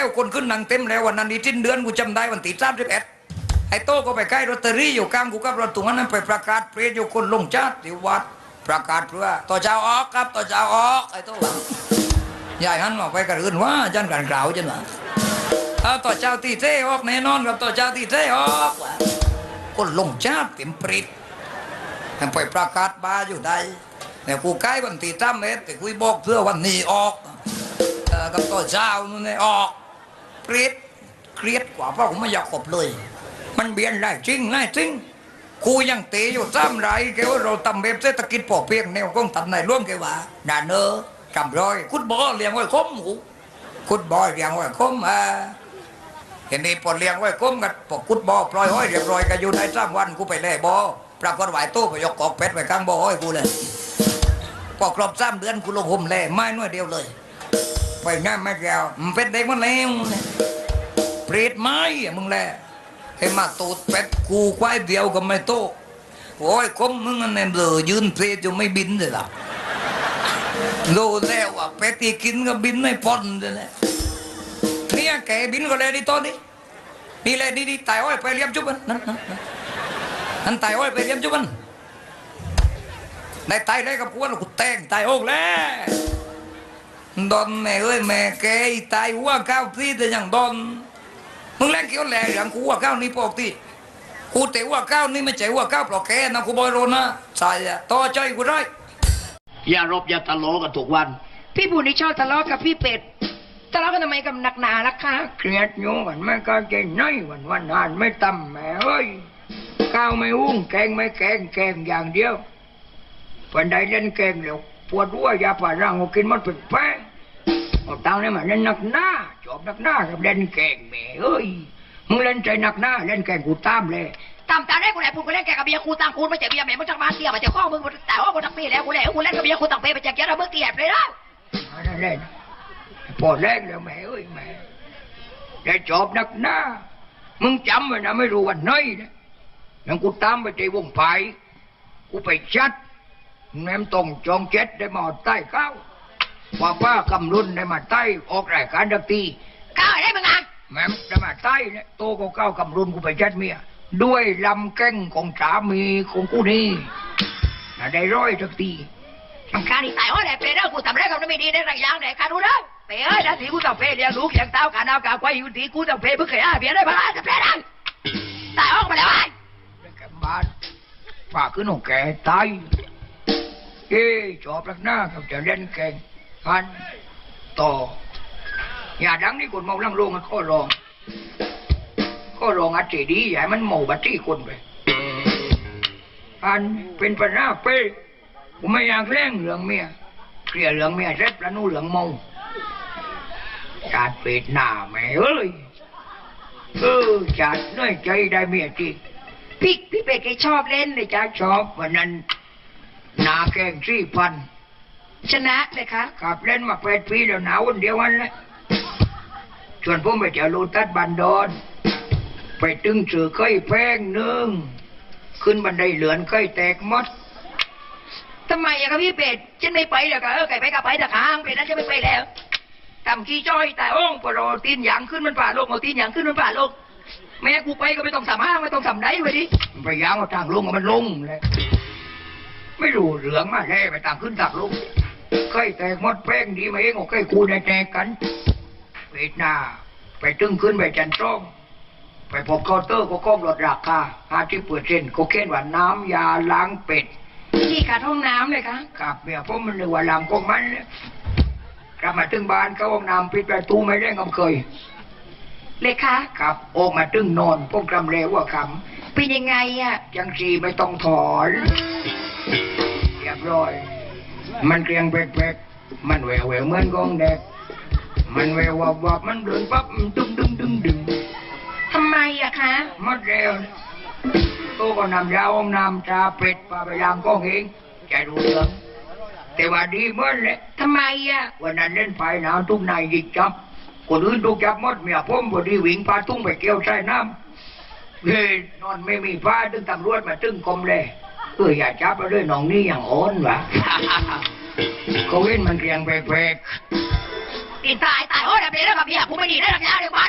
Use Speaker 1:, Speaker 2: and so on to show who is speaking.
Speaker 1: แล้วคนขึ้นนังเต็มแล้ววันนั้นอีทิ้นเดือนกูจำได้วันที่สามสิบเอ็ดไอ้โต้ก็ไปใกล้รถตอรี่อยู่กลางกูกับรถตุงนั้นไปประกาศเปรตอยู่คนลงชาติที่วัดประกาศเพื่อต่อเจ้าออกครับต่อเจ้าออกไอ้โต้ยายหันมาไปกระอื่นว่าจันกันกล่าวจังหวะเอาต่อเจ้าตีเท่ออกแน่นอนครับต่อเจ้าตีเท่ออกคนลงชาติเป็นเปรตให้ไปประกาศบาอยู่ได้แต่กูใกล้วันที่ทำเอ็ดแต่กูบอกเพื่อวันนี้ออกกับตัวเช้านู่นนี่ออก เครียดเครียดกว่าเพราะผมไม่อยากขบเลย มันเบียนได้จริงได้จริงกูยังเตะอยู่ซ้ำไรแกว่าเราทำแบบเศรษฐกิจพอเพียงแนวกองทัพในร่วมแกว่าด่าเนอจำร้อยคุดบอเลี้ยงไว้คมหูคุดบอเลี้ยงไว้คมอ่าเห็นนี่พอเลี้ยงไว้คมกันพอคุดบอปล่อยห้อยเรียบร้อยก็อยู่ในซ้ำวันกูไปแล่บอปรากฏไหวตู้ไปยกกอกเป็ดไปกลางบอให้กูเลยพอครบสามเดือนกูลงห่มแล่ไม้น้อยเดียวเลย ไปง่ายไม่แก้วมันเป็นเด็กมันแล้วเปรตไม้อะมึงแหละให้มาตูดเป็ดกูควายเดียวก็ไม่โตโอ้ยคมมึงอันเนี่ยเบลอยืนเพลจนไม่บินเลยล่ะรู้แล้วว่าเป็ดที่กินก็บินไม่พ้นเลยแหละเนี่ยแกบินก็เลยดิตอนนี้นี่เลยนี่นี่ตายอ้อยไปเลี้ยมจุบันนั่นนั่นนั่นนั่นตายอ้อยไปเลี้ยมจุบันในตายได้กับกว่ากูแต่งตายโอกแล้ว ดอนแม่เอ้ยแม่แกไอ้ตายหัวข้าวพี่แต่ยังดอนมึงแรงเกี่ยวแหล่อย่างกูหัวข้าวนี่ปกติกูแต่หัวข้าวนี่ไม่ใช่หัวข้าวปลอกแกนะกูบอยโรนะใช่อะต่อใจกูได้
Speaker 2: อย่ารบอย่าทะเลาะกันทุกวัน
Speaker 3: พี่บุญนี่ชอบทะเลาะกับพี่เป็ดทะเลาะกันทำไมกับหนักหนาล่ะคะ
Speaker 4: เครียดอยู่วันไม่ก็เก่งน้อยวันวันนานไม่ตำแม่เอ้ยข้าวไม่อุ้งแกงไม่แกงแกงอย่างเดียววันใดเล่นแกงเร็วปวดหัวยาผ่าร่างกูกินมันเป็นแป้ งเอาตังค์นี่มาเล่นหนักหน้าจอบหนักหน้ากับเล่นแกงแม่เอ้ยมึงเล่นใจหนักหน้าเล่นแกงกูตามเลย
Speaker 3: ตามตาได้กูแหละพูดกูเล่นแกกับเบียร์กูตังกูไม่ใช่เบียร์แม่มึงจังมาเตี้ยมาจากข้อมึงแต่ว่ากูตังปีแล้วกูแล้วกูเล่นกับเบียร์กูตังปีมาจากแกเราเมื่อกี้เลยแล้ว
Speaker 4: อันนั้นเล่นพอแรงแล้วแม่เอ้ยแม่ได้จอบหนักหน้ามึงจำไว้นะไม่รู้วันไหนนะยังกูตามไปที่วงไผ่กูไปชัดแม่มตรงจองเจ็ดได้มาใต้เข้าว่าป้ากำลุนได้มาใต้ออกรายการดักตี
Speaker 3: ก้าวได้มึงอะ
Speaker 4: แม่มได้มาใต้เนี่ยโตก็เก้ากำลุนกูไปชัดเมียด้วยลำแก้งของสามีของกูนี่น่ะได้ร้อยดักตี
Speaker 3: สำคัญที่ตายว่าไหนเป็ดแล้วกูทำอะไรกับไม่ดีได้ไรอย่างไหนการรู้นะเป็ดเอ้ยนะทีกูต้องเป็ดเลี้ยงลูกเลี้ยงเต้าการเอาการควายอยู่ทีกูต้องเป็ดเพื่อขยายเบียร์ได้บ้างจะเป็ดได้ตายออกมาแล้วไอ้
Speaker 4: ได้แก่บ้านป้าขึ้นของแกตายเอ้ยจอบลักหน้ากับจะเล่นแกง พันต่อ อย่าดังนี่คนเมาลังโลงกันข้อรอง ข้อรองอัดเจดีอย่าให้มันเมาบัตรี่คนไปอันเป็นปัญหาเป้ผมไม่อยากแล้งเหลืองเมียเคลียร์เหลืองเมียเสร็จแล้วนู่นเหลืองเมาจาดเป็ดหน้าแม่เอ้ยเออจาดน้อยใจได้เมียจริง
Speaker 3: พี่พี่เป็ดแกชอบเล่นเลยจ้า
Speaker 4: ชอบวันนั้นหนาแกงสี่พัน
Speaker 3: ชนะเลยคะ
Speaker 4: ขับเล่นมาแปดปีแล้วหนาววันเดียววันเลยชวนผมไปเจอโลตัสบันดอน ไปตึงเสือเคยแพงหนึ่งขึ้นบันไดเหลือนเคยแตกหมด
Speaker 3: ทำไมอะครับพี่เป็ดฉันไม่ไปแล้วก็เออไก่ไปกับไปแต่ค้างเป็ดนั้นจะไม่ไปแล้วทำขี้จ้อยแต่โอ้งพอรอตีนหยางขึ้นมันป่าลงเอาตีนหยางขึ้นมันป่าลงแม่กูไปก็ไม่ต้องสามห้างไม่ต้องสามไดไว้ดิ
Speaker 4: ไปยางเอาทางลงมันลงเลยไม่รู้เหลืองมาแล่ไปต่างขึ้นต่างลง เคยแตกหมดแป้งดีไหมเองก็เคยกูได้แตกกันเวทนาไปตึงขึ้นไปจันทร์จ้องไปพบเคาน์เตอร์ก็ก้มลดราคาห้าที่เปอร์เซ็นต์ก็เขียนว่าน้ำยาล้างเป็ด
Speaker 3: พี่ขาดห้องน้ำเลยคะ
Speaker 4: กับเมียผมมันนึกว่าลำของมันเนี่ยกลับมาถึงบ้านเขาห้องน้ำปิดประตูไม่ได้ก็เคย
Speaker 3: เลยคะ
Speaker 4: ครับออกมาตึงนอนพวกกำเรว่าค
Speaker 3: เป็นยังไงอะำ
Speaker 4: ยังสีไม่ต้องถอนเรียบร้อย มันเกรียงแปลกๆมันแหววแหววเหมือนกองแดกมันแหวววับวับมันเดินปั๊บดึงดึงดึงดึง
Speaker 3: ทำไมอะคะ
Speaker 4: หมดแล้วตัวก็นำยาห้องน้ำชาเป็ดปลาไปล้างกองเองใจรู้เรื่องแต่ว่าดีเหมือนแหละ
Speaker 3: ทำไมอะ
Speaker 4: วันนั้นเล่นไฟหนาวทุกนายยิงจับคนอื่นถูกจับหมดเมียผมพอดีวิ่งพาตุ้งไปเกี่ยวใส่น้ำเฮ้ยนอนไม่มีฟ้าตึงตำรวจมาตึงกรมเลย เอออย่าจับเราด้วยน้องนี่อย่างโอนวะเขาเว้นมันเรียงแปลก
Speaker 3: เตรีกินตายตายโอ้ยเดี๋ยวไปแล้วกับเมียกูไม่ดีได้หรอกยาเดี๋ยวไป